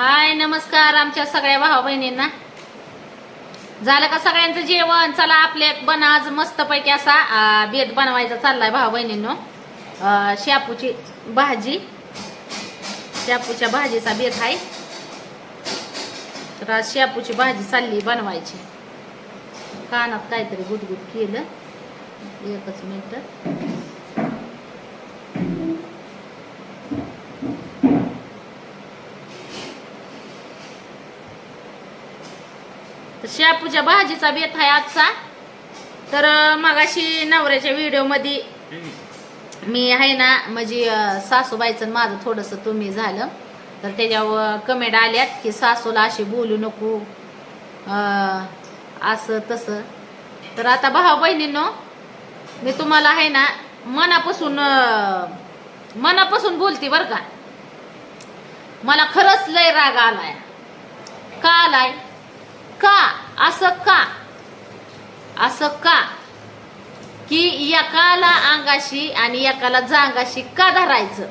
हाय नमस्कार आमच्या सगळ्या भाऊ बहिणींना झालं का सगळ्यांचं जेवण? चला आपले बन आज मस्तपैकी असा अं, बेत बनवायचा चाललाय भाऊ बहिणींनो शापूची भाजी. शापूच्या भाजीचा बेत आहे. तर आज शापूची भाजी चालली बनवायची. कानात काहीतरी गुटगुट केलं. एकच मिनिट. शापूच्या भाजीचा बेत आहे आजचा. तर मगाशी नवऱ्याच्या व्हिडिओमध्ये मी आहे ना म्हणजे सासूबाईचं आणि माझं थोडंसं तुम्ही झालं. तर त्याच्यावर कमेंट आल्यात की सासूला अशी बोलू नको असं तसं. तर आता भाऊ बहिणींनो मी तुम्हाला आहे ना मनापासून मनापासून बोलते बरं का. मला खरंच लय राग आलाय. का आलाय? का? असं का? असं का? की एकाला अंगाशी आणि एकाला जांगाशी का धरायचं?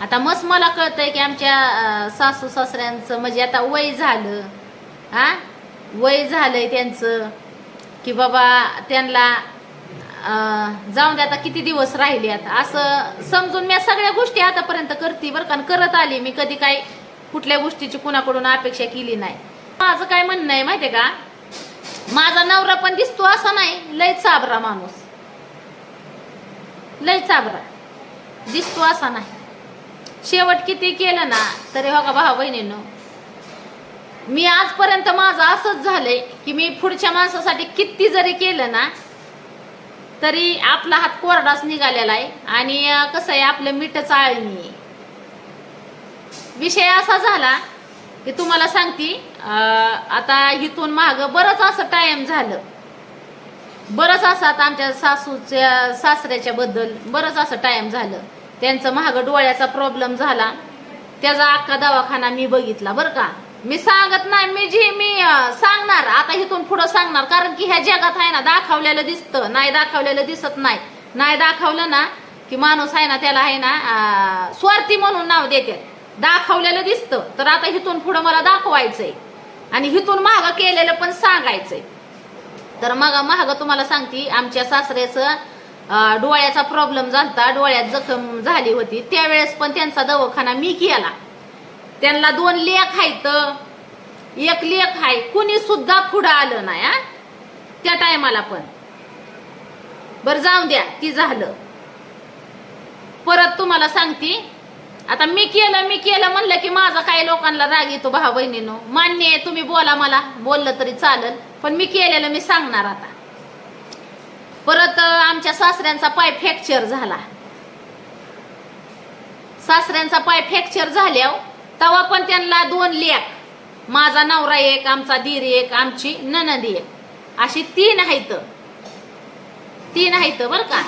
आता मस्त मला कळतंय की आमच्या सासू सासऱ्यांचं म्हणजे आता वय झालं. हा? वय झालंय त्यांचं. की बाबा त्यांना जाऊन दे आता किती दिवस राहिले आता असं समजून मी सगळ्या गोष्टी आतापर्यंत करते बरं का. करत आली मी. कधी काही कुठल्या गोष्टीची कुणाकडून अपेक्षा केली नाही. माझं काय म्हणणं आहे माहितीये का? माझा नवरा पण दिसतो असा नाही लय चाबरा माणूस. लय चाबरा. दिसतो असा नाही. शेवट किती केलं ना तरी हो का भाऊ बहिणीनं? मी आजपर्यंत माझं असंच झालंय की मी पुढच्या माणसासाठी किती जरी केलं ना तरी आपला हात कोरडाच निघालेला आहे आणि कसं आहे आपलं मीठ चाळणी आहे. विषय असा झाला की तुम्हाला सांगते आता इथून माग बरंच असं टाइम झालं. बरंच असं आता आमच्या सासूच्या सासऱ्याच्या बद्दल बरंच असं टाइम झालं. त्यांचं महाग डोळ्याचा प्रॉब्लेम झाला. त्याचा अख्खा दवाखाना मी बघितला बरं का. मी सांगत नाही मी जी मी सांगणार आता इथून पुढं सांगणार. कारण की ह्या जगात आहे ना दाखवलेलं दिसतं नाही दाखवलेलं दिसत नाही. नाही दाखवलं ना की माणूस आहे ना त्याला आहे ना स्वार्थी म्हणून नाव देते. दाखवलेलं दिसतं. तर आता इथून पुढं मला दाखवायचंय. आणि इथून महाग केलेलं पण सांगायचंय. तर मग महाग तुम्हाला सांगते आमच्या सासऱ्याचं डोळ्याचा प्रॉब्लेम झालता डोळ्यात जखम झाली होती. त्यावेळेस पण त्यांचा दवाखाना मी केला. त्यांना दोन लेख आहेत. एक लेख आहे कुणी सुद्धा पुढं आलं नाही हा? त्या टायमाला पण. बरं जाऊन द्या ती झालं. परत तुम्हाला सांगते आता मी केलं मी केलं म्हणलं की माझा काही लोकांना राग येतो भाऊ बहिणीनो. मान्य आहे तुम्ही बोला मला बोललं तरी चालल पण मी केलेलं मी सांगणार आता. परत आमच्या सासऱ्यांचा पाय फ्रॅक्चर झाला. सासऱ्यांचा पाय फ्रॅक्चर झाल्यावर तेव्हा पण त्यांना दोन लेख. माझा नवरा एक आमचा दीर एक आमची ननद एक. अशी तीन आहेत. तीन आहेत बर का?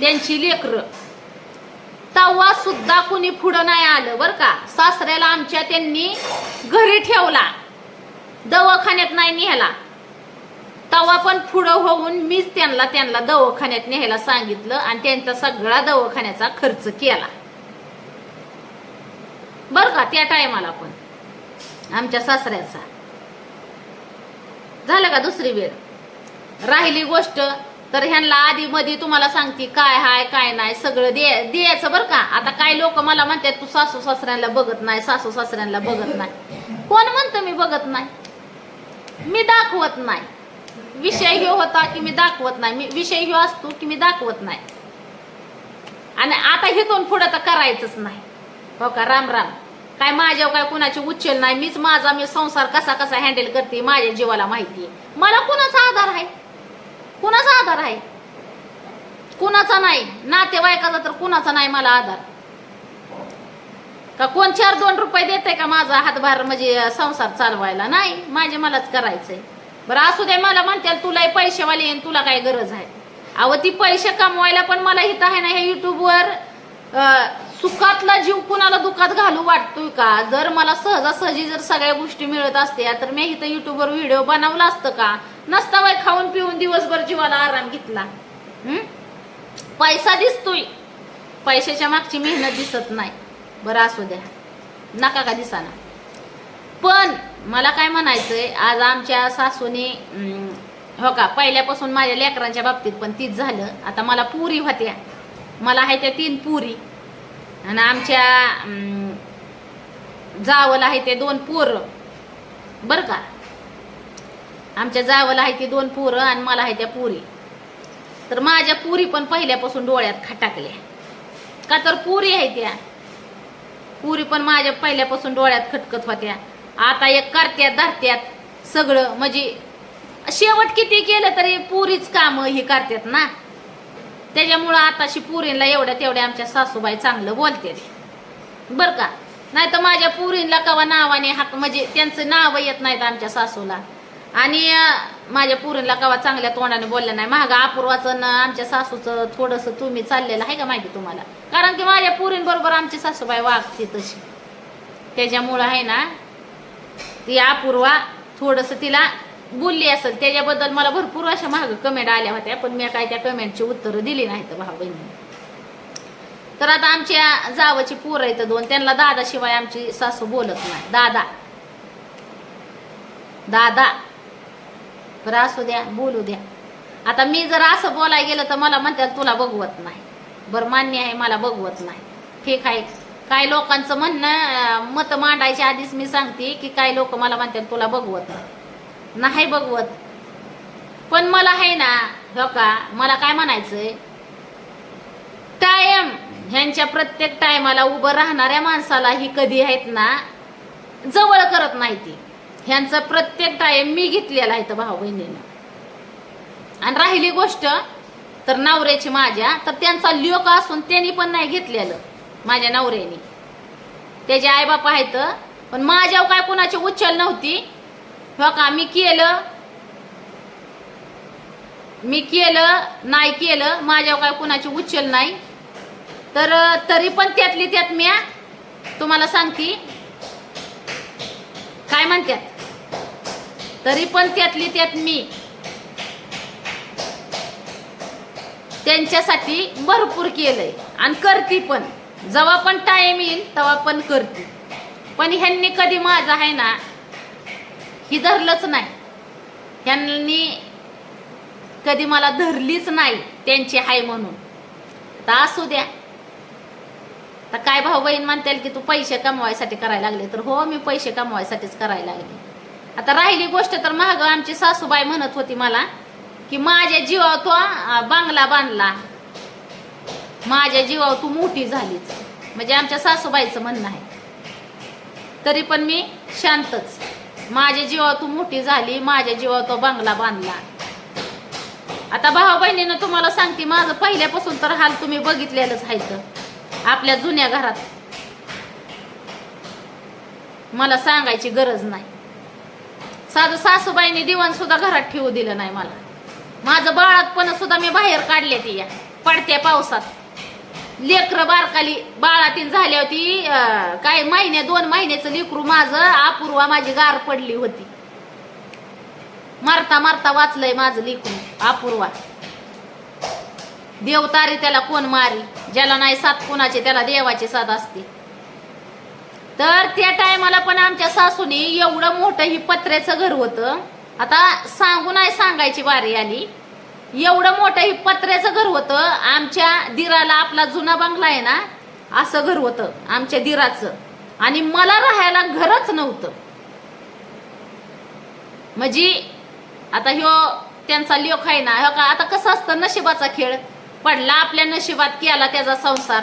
त्यांची लेकर. तवा सुद्धा कुणी पुढं नाही आलं बर का? सासऱ्याला आमच्या त्यांनी घरी ठेवला. दवाखान्यात नाही नेला. तवा पण पुढं होऊन मीच त्यांना त्यांना दवाखान्यात न्यायला सांगितलं आणि त्यांचा सगळा दवाखान्याचा खर्च केला. बर का त्या टायमाला पण. आमच्या सासऱ्याचा. झालं का दुसरी वेळ? राहिली गोष्ट तर ह्यांना आधी मध्ये तुम्हाला सांगते काय हाय काय नाही सगळं दे द्यायचं बरं का. आता काय लोक मला म्हणतात तू सासू सासऱ्यांना बघत नाही सासू सासऱ्यांना बघत नाही. कोण म्हणतं मी बघत नाही? मी दाखवत नाही. विषय ह्यो होता की मी दाखवत नाही. मी विषय ह्यो असतो की मी दाखवत नाही. आणि आता हिथून पुढं तर करायचंच नाही. हो का? राम राम. काय माझ्यावर काय कुणाची उच्चल नाही. मीच माझा मी संसार कसा कसा हँडल करते माझ्या जीवाला माहिती आहे मला कुणाचा आधार आहे? कुणाचा आधार आहे? कुणाचा नाही? नातेवाईकाचा तर कुणाचा नाही मला आधार? का कोण चार दोन रुपये देते का माझा हातभार म्हणजे संसार चालवायला? नाही माझे मलाच करायचंय. बरं असू दे मला म्हणते तुला पैसेवाले येईन तुला काय गरज आहे? अहो ती पैसे कमवायला पण मला हित आहे ना हे युट्यूबवर सुखातला जीव कुणाला दुखात घालू वाटतोय का? जर मला सहजासहजी जर सगळ्या गोष्टी मिळत असत्या तर मी इथं युट्यूबवर व्हिडिओ बनवला असतं का? नसता वय खाऊन पिऊन दिवसभर जीवाला आराम घेतला. हं? पैसा दिसतोय. पैशाच्या मागची मेहनत दिसत नाही. बरं असू द्या. नका का दिसाना? पण मला काय म्हणायचंय आज आमच्या सासूने हो का पहिल्यापासून माझ्या लेकरांच्या बाबतीत पण तीच झालं. आता मला पुरी होत्या. मला आहे त्या तीन पुरी. आणि आमच्या जावल आहे ते दोन पोरं. बरं का? आमच्या जावल आहे ती दोन पोरं आणि मला आहे त्या पुरी. तर माझ्या पुरी पण पहिल्यापासून डोळ्यात खटाकल्या. का तर पुरी आहे त्या. पुरी पण माझ्या पहिल्यापासून डोळ्यात खटकत होत्या. आता एक करत्यात धरत्यात सगळं. म्हणजे शेवट किती केलं तरी पुरीच काम ही करतात ना. त्याच्यामुळं आताशी पुरींला एवढ्या तेवढ्या आमच्या सासूबाई चांगलं बोलते बर का? नाही तर माझ्या पुरींला कवा नावाने हाक म्हणजे त्यांचं नाव येत नाहीत आमच्या सासूला. आणि माझ्या पुरीला कवा चांगल्या तोंडाने बोलल्या नाही. महागा अपूर्वाचं आमच्या सासूचं थोडंसं तुम्ही चाललेलं आहे का माहिती तुम्हाला? कारण की माझ्या पुरींबरोबर आमची सासूबाई वागते तशी. त्याच्यामुळं आहे ना ती अपूर्वा थोडंसं तिला बोलली असेल त्याच्याबद्दल मला भरपूर अशा महाग कमेंट आल्या होत्या पण मी काय त्या कमेंटची उत्तरं दिली नाहीत भाऊ बहिणी तर आता आमच्या जावाची पोरं आहेत दोन त्यांना दादाशिवाय आमची सासू बोलत नाही. दादा. दादा. बरं असू द्या बोलू द्या. आता मी जर असं बोलायला गेलं तर मला म्हणतात तुला बघवत नाही. बरं मान्य आहे मला बघवत नाही. ठीक आहे काय लोकांचं म्हणणं मत मांडायच्या आधीच मी सांगते की काय लोक मला म्हणतात तुला बघवत नाही. नाही बघवत. पण मला आहे ना हो का मला काय म्हणायचंय? कायम ह्यांच्या प्रत्येक टायमाला उभं राहणाऱ्या माणसाला ही कधी आहेत ना जवळ करत नाही ती. ह्यांचा प्रत्येक टायम मी घेतलेला आहे तर भाऊ बहिणीनं. आणि राहिली गोष्ट तर नवऱ्याची माझ्या तर त्यांचा लोक असून त्यांनी पण नाही घेतलेलं माझ्या नवऱ्याने. त्याचे आईबाप आहेत पण माझ्यावर काय कुणाची उचल नव्हती. हो का? मी केलं. मी केलं नाही केलं माझ्यावर काय कुणाची उचल नाही. तर तरी पण त्यातली त्यात मी तुम्हाला सांगते. काय म्हणतात? तरी पण त्यातली त्यात मी. त्यांच्यासाठी भरपूर केलंय. आणि करते पण. जेव्हा पण टाइम येईल तेव्हा पण करते. पण ह्यांनी कधी माझं आहे ना ही धरलंच नाही. ह्यांनी कधी मला धरलीच नाही त्यांची हाय म्हणून. तर असू द्या. तर काय भाऊ बहीण म्हणतील की तू पैसे कमवायसाठी करायला लागले तर हो मी पैसे कमवायसाठीच करायला लागले. आता राहिली गोष्ट तर महाग आमची सासूबाई म्हणत होती मला की माझ्या जीवावर तो बांगला बांधला. माझ्या जीवावर तू मोठी झालीच. म्हणजे आमच्या सासूबाईचं म्हणणं आहे. तरी पण मी शांतच. माझ्या जीवा तू मोठी झाली माझ्या जीवा तो बंगला बांधला. आता भाऊ बहिणीनं तुम्हाला सांगते माझं पहिल्यापासून तर हाल तुम्ही बघितलेलंच आहेत आपल्या जुन्या घरात. मला सांगायची गरज नाही. साधं सासूबाईने दिवाण सुद्धा घरात ठेवू दिलं नाही मला. माझं बाळातपण सुद्धा मी बाहेर काढले ती या पडत्या पावसात. लेकर बारकाली बाळातीन झाली होती. काय महिन्या दोन महिन्याचं लेकरू माझं अपूर्वा माझी गार पडली होती. मारता मारता वाचलंय माझं लेकरू अपूर्वा. देवतारी त्याला कोण मारी? ज्याला नाही साथ कोणाचे? त्याला देवाचे साथ असते. तर त्या टायमाला पण आमच्या सासूने एवढं मोठं ही पत्र्याचं घर होतं. आता सांगू नाही सांगायची बारी आली. एवढं मोठं हे पत्र्याचं घर होतं. आमच्या दिराला आपला जुना बंगला आहे ना असं घर होतं आमच्या दिराचं. आणि मला राहायला घरच नव्हतं. म्हणजे आता ह्यो त्यांचा लेख आहे ना का आता कसं असतं नशिबाचा खेळ. पडला आपल्या नशिबात केला त्याचा संसार.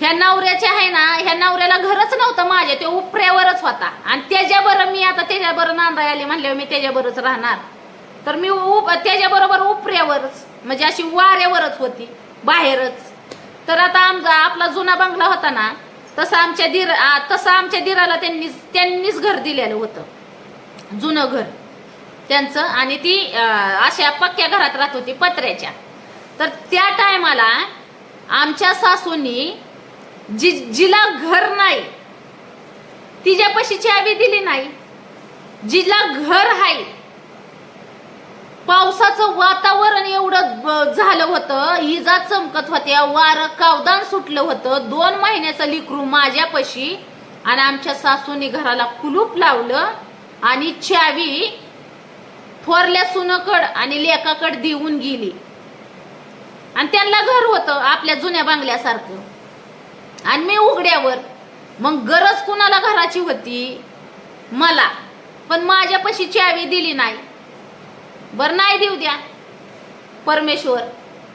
ह्या नवऱ्याच्या आहे ना ह्या नवऱ्याला घरच नव्हतं माझ्या ते उपऱ्यावरच होता. आणि त्याच्याबरोबर मी आता त्याच्याबरोबर नांदा आली म्हणल्यावर मी त्याच्याबरोबरच राहणार. तर मी उप त्याच्याबरोबर उपऱ्यावरच म्हणजे अशी वाऱ्यावरच होती बाहेरच. तर आता आमचा आपला जुना बंगला होता ना तसा आमच्या दिर तसं आमच्या दिराला त्यांनीच त्यांनीच घर दिलेलं होतं. जुनं घर. त्यांचं आणि ती अशा पक्क्या घरात राहत होती पत्र्याच्या. तर त्या टायमाला आमच्या सासूनी जि जिला घर नाही तिच्यापाशी चावी दिली नाही. जिला घर आहे पावसाचं वातावरण एवढं ब- झालं होतं इजा चमकत होत्या वारं कावदान सुटलं होतं. दोन महिन्याचं लिकरू माझ्यापाशी आणि आमच्या सासूने घराला कुलूप लावलं आणि चावी थोरल्या सुनकड आणि लेकाकड देऊन गेली. आणि त्यांना घर होतं आपल्या जुन्या बांगल्यासारखं. आणि मी उघड्यावर. मग गरज कुणाला घराची होती? मला. पण माझ्यापाशी चावी दिली नाही. बरं नाही देऊ द्या. परमेश्वर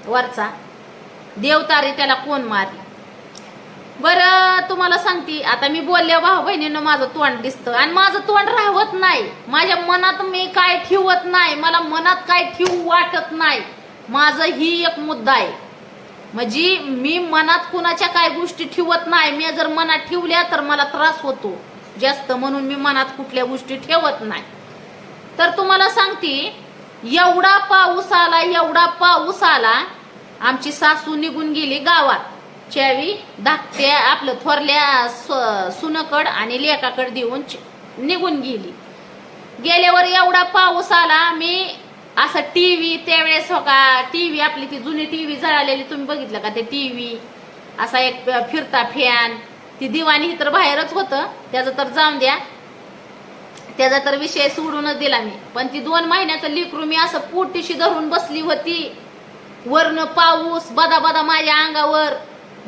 वरचा. देवतारी त्याला कोण मारली? बरं तुम्हाला सांगते आता मी बोलल्या भाऊ बहिणीनं माझं तोंड दिसतं आणि माझं तोंड राहवत नाही. माझ्या मनात मी काय ठेवत नाही मला मनात काय ठेवू वाटत नाही. माझं ही एक मुद्दा आहे. म्हणजे मी मनात कुणाच्या काय गोष्टी ठेवत नाही मी जर मनात ठेवल्या तर मला त्रास होतो. जास्त म्हणून मी मनात कुठल्या गोष्टी ठेवत नाही. तर तुम्हाला सांगते एवढा पाऊस आला एवढा पाऊस आला आमची सासू निघून गेली गावात. चावी धाकट्या आपलं थोरल्या सुनकड आणि लेकाकड देऊन निघून गेली. गेल्यावर एवढा पाऊस आला मी असं टीव्ही त्यावेळेस हो का टीव्ही आपली ती जुनी टीव्ही जळालेली तुम्ही बघितलं का ते टीव्ही असा एक फिरता फॅन ती दिवाणी तर बाहेरच होतं त्याचं तर जाऊन द्या. त्याचा तर विषय सोडूनच दिला मी. पण ती दोन महिन्याचं लिकरू मी असं पोटीशी धरून बसली होती. वरनं पाऊस बदा बदा माझ्या अंगावर.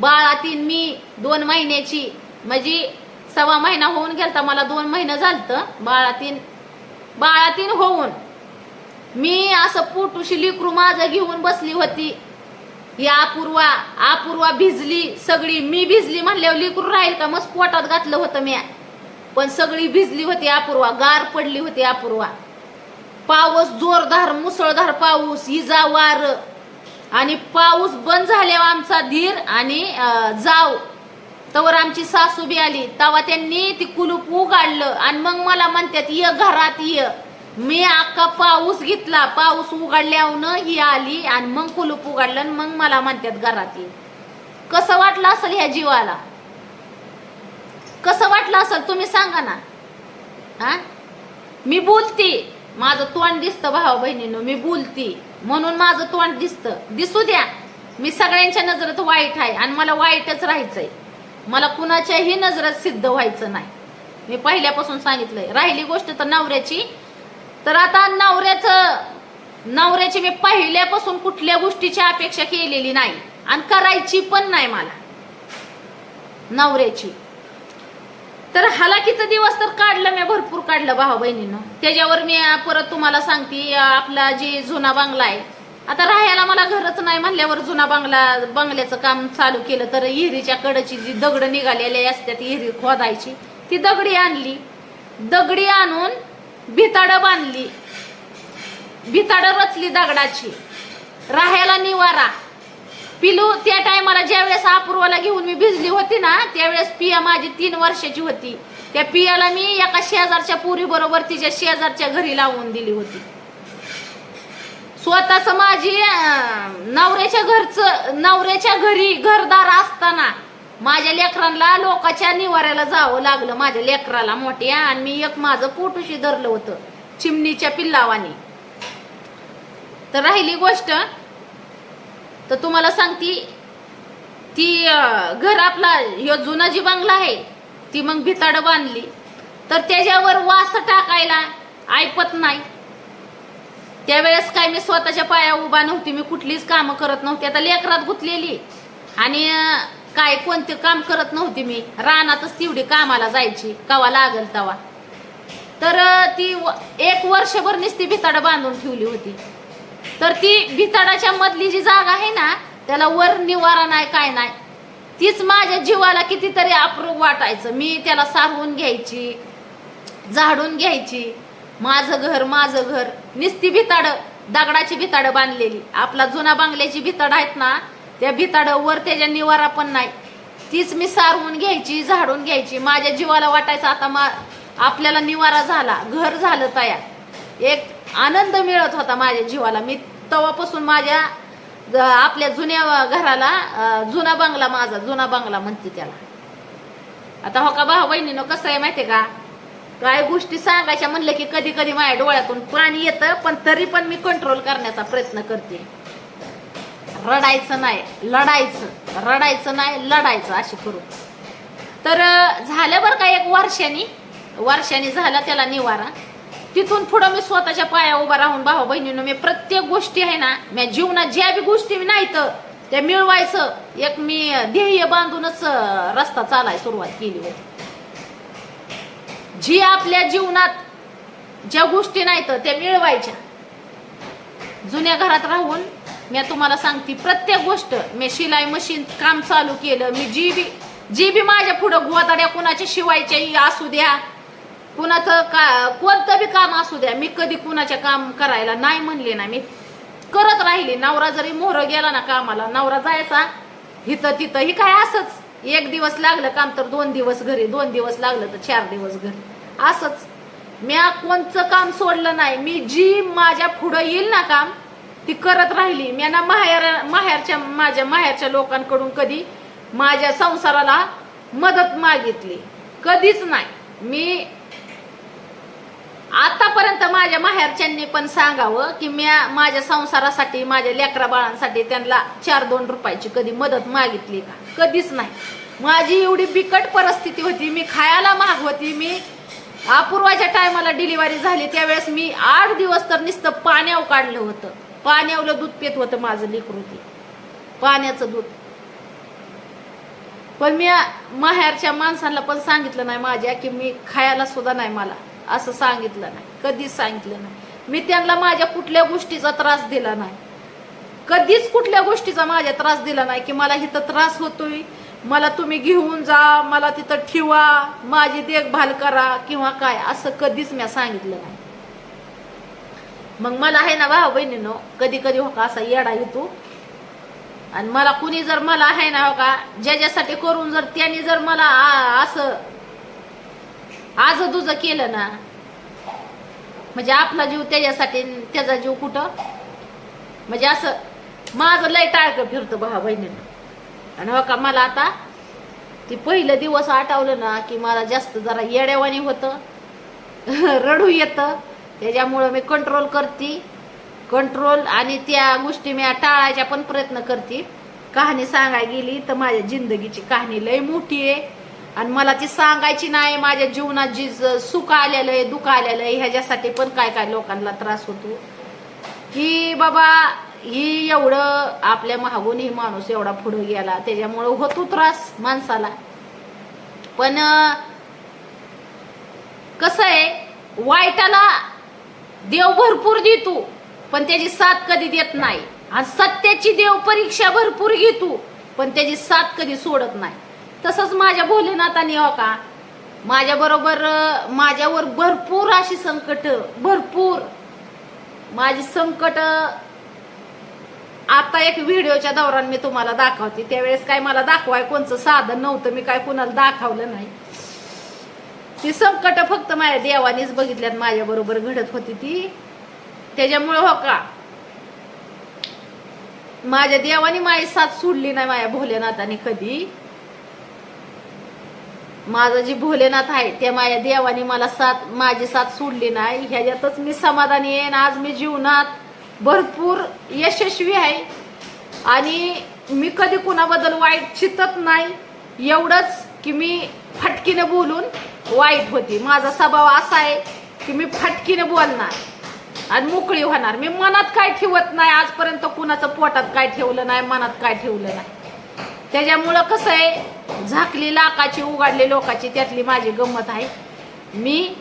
बाळा तीन मी दोन महिन्याची. माझी सव्वा महिना होऊन गेलता मला दोन महिना झालत. बाळा तीन होऊन. मी असं पोटूशी लिकरू माझं घेऊन बसली होती. या अपूर्वा अपूर्वा भिजली सगळी मी भिजली म्हणल्यावर लिकरू राहील का? मस्त पोटात घातलं होतं मी पण सगळी भिजली होती अपूर्वा गार पडली होती अपूर्वा. पाऊस जोरदार मुसळधार पाऊस इजा वार आणि पाऊस बंद झाल्यावर आमचा धीर आणि जाव. तवर आमची सासू बी आली. तेव्हा त्यांनी ती कुलूप उघडलं. आणि मग मला म्हणतात ये घरात ये. मी अख्खा पाऊस घेतला. पाऊस उघडल्यावर ही आली आणि मग कुलूप उघडलं आणि मग मला म्हणतात घरात ये. कसं वाटलं असेल ह्या जीवाला? कसं वाटलं असेल तुम्ही सांगा ना. हा? मी बोलते माझं तोंड दिसतं भावा बहिणीनं मी बोलते. म्हणून माझं तोंड दिसतं. दिसू द्या. मी सगळ्यांच्या नजरेत वाईट आहे आणि मला वाईटच राहायचंय. मला कुणाच्याही नजरेत सिद्ध व्हायचं नाही. मी पहिल्यापासून सांगितलंय राहिली गोष्ट तर नवऱ्याची. तर आता नवऱ्याचं नवऱ्याची मी पहिल्यापासून कुठल्या गोष्टीची अपेक्षा केलेली नाही आणि करायची पण नाही मला. नवऱ्याची. तर हलाकीचा दिवस तर काढलं मी भरपूर काढलं भाऊ बहिणीनं. त्याच्यावर मी परत तुम्हाला सांगते आपला जे जुना बांगला आहे आता राहायला मला घरच नाही म्हणल्यावर जुना बांगला बंगल्याचं काम चालू केलं तर हिरीच्या कडची जी दगड निघालेली असतात हिरी खोदायची. ती दगडी आणली. दगडी आणून भिताडं बांधली. भिताडं रचली दगडाची. राहायला निवारा. पिलू त्या टायमाला ज्यावेळेस अपूर्वाला घेऊन मी भिजली होती ना त्यावेळेस पिया माझी तीन वर्षाची होती. त्या पियाला मी एका शेजारच्या पुरी बरोबर तिच्या शेजारच्या घरी लावून दिली होती. स्वतःच माझी नवऱ्याच्या घरचं नवऱ्याच्या घरी घरदार असताना माझ्या लेकरांना लोकाच्या निवाऱ्याला जावं लागलं. माझ्या लेकराला मोठ्या आणि मी एक माझं पोटूशी धरलं होतं चिमणीच्या पिल्लावानी. तर राहिली गोष्ट तर तुम्हाला सांगती ती घर आपला ह्यो जुना जी बंगला आहे ती मग भिताड बांधली. तर त्याच्यावर वास टाकायला ऐपत नाही. त्यावेळेस काय मी स्वतःच्या पाया उभा नव्हती मी कुठलीच कामं करत नव्हती. आता लेकरात गुंतलेली. आणि काय कोणते काम करत नव्हती मी. रानातच तेवढी कामाला जायची कवा लागल तवा. तर ती व- एक वर्षभर निस्ती भिताड बांधून ठेवली होती. तर ती भिताडाच्या मधली जी जागा आहे ना त्याला वर निवारा नाही काय नाही. तीच माझ्या जीवाला कितीतरी अप्रूप वाटायचं. मी त्याला सारवून घ्यायची झाडून घ्यायची. माझं घर माझं घर. निस्ती भिताड दगडाची भिताड बांधलेली. आपला जुना बांगल्याची भिताड आहेत ना त्या भिताड वर त्याच्या निवारा पण नाही. तीच मी सारवून घ्यायची झाडून घ्यायची. माझ्या जीवाला वाटायचं आता मा आपल्याला निवारा झाला घर झालं तयार. एक आनंद मिळत होता माझ्या जीवाला. मी तेव्हापासून माझ्या आपल्या जुन्या घराला जुना बंगला माझा जुना बंगला म्हणते त्याला. आता हो का भाऊ बहिणीनं कसं आहे माहितीये का? काय गोष्टी सांगायच्या म्हणलं की कधी कधी माझ्या डोळ्यातून पाणी येतं पण तरी पण मी कंट्रोल करण्याचा प्रयत्न करते. रडायचं नाही लढायचं रडायचं नाही लढायचं अशी करू तर झालं बरं का एक वर्षानी? वर्षाने झाला त्याला निवारा. तिथून पुढं मी स्वतःच्या पाया उभा राहून भाऊ बहिणीनं मी प्रत्येक गोष्टी आहे ना मी जीवनात ज्या बी गोष्टी मी तर त्या मिळवायचं. एक मी ध्येय बांधूनच रस्ता चालाय सुरुवात केली होती जी आपल्या जीवनात ज्या गोष्टी नाहीत त्या मिळवायच्या. जुन्या घरात राहून मी तुम्हाला सांगते प्रत्येक गोष्ट मी शिलाई मशीन काम चालू केलं मी जी बी जी बी माझ्या पुढं गोताड्या कुणाच्या शिवायच्याही असू द्या कुणाचं का कोणतं बी काम असू द्या मी कधी कुणाच्या काम करायला नाही म्हणले ना मी. करत राहिली नवरा जरी मोहर गेला ना कामाला नवरा जायचा हिथं तिथं ही काय असंच. एक दिवस लागलं काम तर दोन दिवस घरी दोन दिवस लागलं तर चार दिवस घरी. असंच. म्या कोणचं काम सोडलं नाही मी जी माझ्या पुढं येईल ना काम ती करत राहिली. मी ना माहेर माहेरच्या माझ्या माहेरच्या लोकांकडून कधी माझ्या संसाराला मदत मागितली. कधीच नाही. मी आतापर्यंत माझ्या माहेरच्यांनी पण सांगावं की मी माझ्या संसारासाठी माझ्या लेकरा बाळांसाठी त्यांना चार दोन रुपयाची कधी मदत मागितली का? कधीच नाही. माझी एवढी बिकट परिस्थिती होती मी खायला महाग होती मी अपूर्वाच्या टायमाला डिलिव्हरी झाली त्यावेळेस मी आठ दिवस तर नुसतं पाण्यावर काढलं होतं. पाण्यावलं दूध पित होतं माझं लेकरू ते. पाण्याचं दूध. पण मी माहेरच्या माणसांना पण सांगितलं नाही माझ्या की मी खायला सुद्धा नाही मला. असं सांगितलं नाही. कधीच सांगितलं नाही. मी त्यांना माझ्या कुठल्या गोष्टीचा त्रास दिला नाही. कधीच कुठल्या गोष्टीचा माझ्या त्रास दिला नाही की मला इथं त्रास होतोय. मला तुम्ही घेऊन जा मला तिथं ठेवा माझी देखभाल करा किंवा काय असं कधीच मी सांगितलं नाही. मग मला आहे ना भाऊ बहिणीनो कधी कधी हो का असा येडा येतो. आणि मला कुणी जर मला आहे ना हो का ज्याच्यासाठी करून जर त्यांनी जर मला असं आज तुझं केलं ना. म्हणजे आपला जीव त्याच्यासाठी त्याचा जीव कुठं? म्हणजे असं माझं लय टाळकं फिरतं भाऊ बहिणीनं. आणि हो का मला आता ती पहिलं दिवस आठवलं ना की मला जास्त जरा येड्यावानी होतं. रडू येतं. त्याच्यामुळं मी कंट्रोल करते. कंट्रोल आणि त्या गोष्टी मी टाळायच्या पण प्रयत्न करते. कहाणी सांगायला गेली तर माझ्या जिंदगीची कहाणी लय मोठी आहे. आणि मला ती सांगायची नाही माझ्या जीवनात जी सुख आलेलं आहे दुःख आलेलं आहे ह्याच्यासाठी पण काय काय लोकांना त्रास होतो. की बाबा ही एवढं आपल्या मागून ही माणूस एवढा पुढे गेला त्याच्यामुळं होतो त्रास माणसाला. पण कसं आहे वाईटाला देव भरपूर देतो पण त्याची साथ कधी देत नाही. आणि सत्याची देव परीक्षा भरपूर घेतो पण त्याची साथ कधी सोडत नाही. तसंच माझ्या भोलेनाथाने हो का? माझ्या बरोबर माझ्यावर भरपूर अशी संकट भरपूर. माझी संकट आता एक व्हिडिओच्या दौरान मी तुम्हाला दाखवते. त्यावेळेस काय मला दाखवाय कोणचं साधन नव्हतं मी काय कुणाला दाखवलं नाही. ती संकट फक्त माझ्या देवानीच बघितल्यात माझ्या बरोबर घडत होती ती. त्याच्यामुळे हो का? माझ्या देवानी माझी साथ सोडली नाही माझ्या भोलेनाथाने कधी. माझं जी भोलेनाथ आहे त्या माझ्या देवाने मला साथ माझी साथ सोडली नाही. ह्याच्यातच मी समाधानी आहे आज मी जीवनात भरपूर यशस्वी आहे. आणि मी कधी कुणाबद्दल वाईट चितत नाही. एवढंच की मी फटकीने बोलून वाईट होती. माझा स्वभाव असा आहे की मी फटकीने बोलणार आणि मोकळी होणार. मी मनात काय ठेवत नाही. आजपर्यंत कुणाचं पोटात काय ठेवलं नाही मनात काय ठेवलं नाही. त्याच्यामुळं कसं आहे झाकली लाकाची उघडली लोकाची त्यातली माझी गंमत आहे. मी